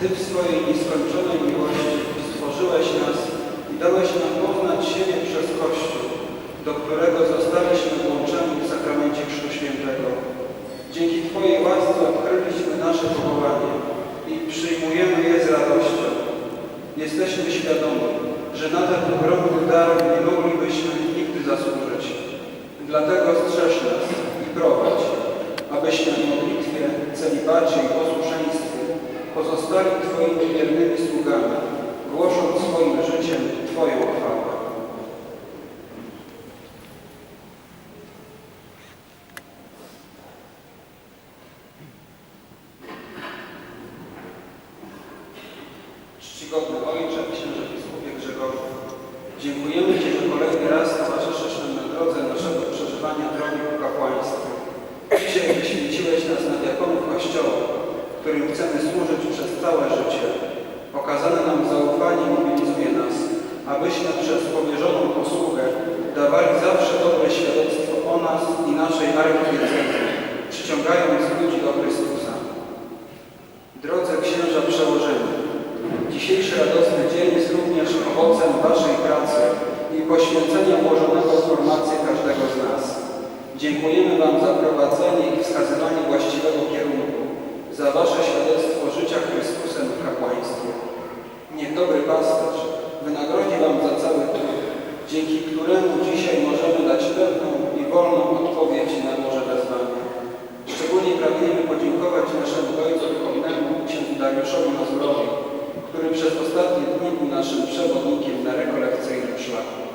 Ty w swojej nieskończonej miłości stworzyłeś nas i dałeś nam poznać siebie przez Kościół, do którego zostaliśmy włączeni w sakramencie Chrztu Świętego. Dzięki Twojej łasce odkryliśmy nasze powołanie i przyjmujemy je z radością. Jesteśmy świadomi, że na ten ogromny dar nie moglibyśmy nigdy zasłużyć. Dlatego strzeż nas i prowadź, abyśmy w modlitwie, celibacie i pozostali Twoimi wiernymi sługami, głosząc swoim życiem Twoją chwałę. Czcigodny Ojcze, Księże Biskupie Grzegorzu, dziękujemy Ci, że kolejny raz towarzyszysz nam na drodze naszego przeżywania drogi ku kapłaństwu. Dzisiaj wyświeciłeś nas na diakonów Kościoła, którym chcemy służyć całe życie. Okazane nam zaufanie mobilizuje nas, abyśmy przez powierzoną posługę dawali zawsze dobre świadectwo o nas i naszej archidiecezji, przyciągając ludzi do Chrystusa. Drodzy księża przełożeni, dzisiejszy radosny dzień jest również owocem Waszej pracy i poświęcenia włożonego w formację każdego z nas. Dziękujemy Wam za prowadzenie i wskazywanie właściwego kierunku. dzięki któremu dzisiaj możemy dać pewną i wolną odpowiedź na Morze Wezwania. Szczególnie pragniemy podziękować naszemu Ojcu Duchownemu, księdzu Dariuszowi Rozbrowi, który przez ostatnie dni był naszym przewodnikiem na rekolekcyjnym szlaku.